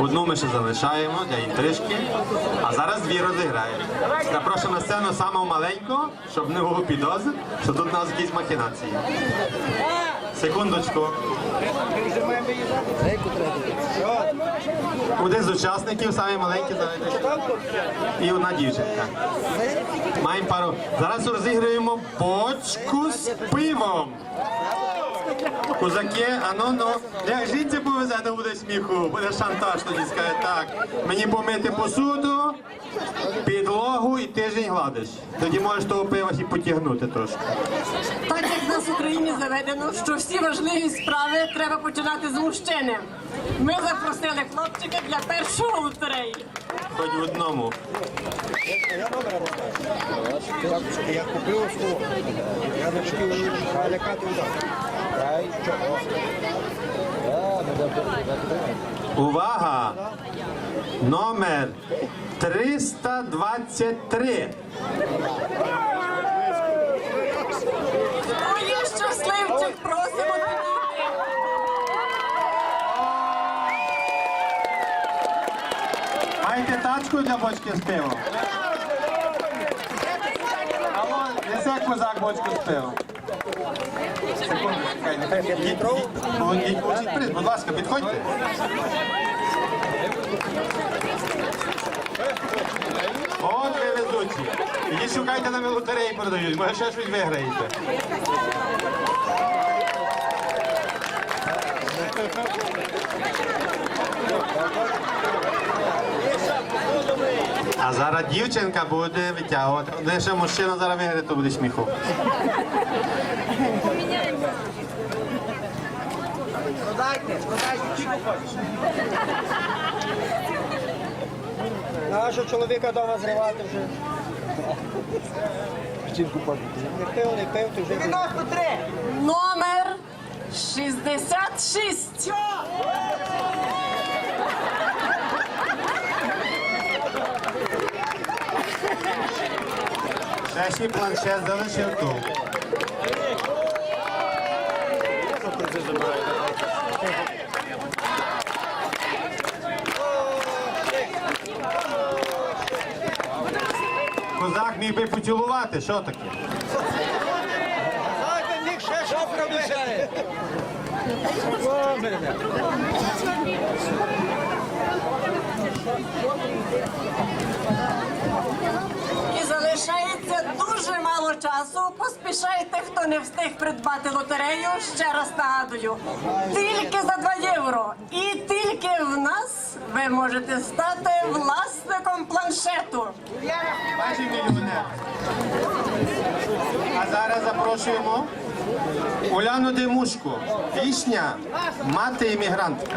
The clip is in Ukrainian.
Одну ми ще залишаємо для інтрижки, а зараз дві розіграємо. Запрошую на сцену самого маленького, щоб не було підозр, що тут у нас якісь махінації. Секундочку. Один з учасників, самий маленький, і одна дівчинка. Маємо пару. Зараз розіграємо бочку з пивом. Козаки, а ну ну, як жінці повезе, не буде сміху, буде шантаж тоді скаже так. Мені помити посуду, підлогу і тиждень гладиш. Тоді можеш того пива і потягнути трошки. Так як в нас в Україні заведено, що всі важливі справи треба починати з мужчини. Ми запросили хлопчика для першого лотереї. Хоч в одному. Я купив слово. Я не хотів лякати удар. Увага! Номер 323. Хто є щасливчик, просимо. Маєте тачку для бочки з пивом? Алло, несе козак бочку з пивом. Приз, будь ласка, підходьте. От ви везучі. Ідіть шукайте на лотереї продають, може ще щось виграєте. А зараз дівчинка буде витягувати. Де ще мужчина зараз виграє, то буде сміху. Продайте, продайте, скільки хочеш. Нашого чоловіка вдома зривати вже. Не пив, не пив, ти вже. 93! Номер 66. Ще ще планшет залишив тут. Козак міг би поцілувати, що таке? Міг ще що робити. І залишається дуже мало часу. Поспішайте, хто не встиг придбати лотерею. Ще раз нагадую. Тільки за 2 євро. І тільки в нас ви можете стати власником планшету. Майже мільйонери. А зараз запрошуємо Уляну Димушку, Пісня Мати іммігрантка.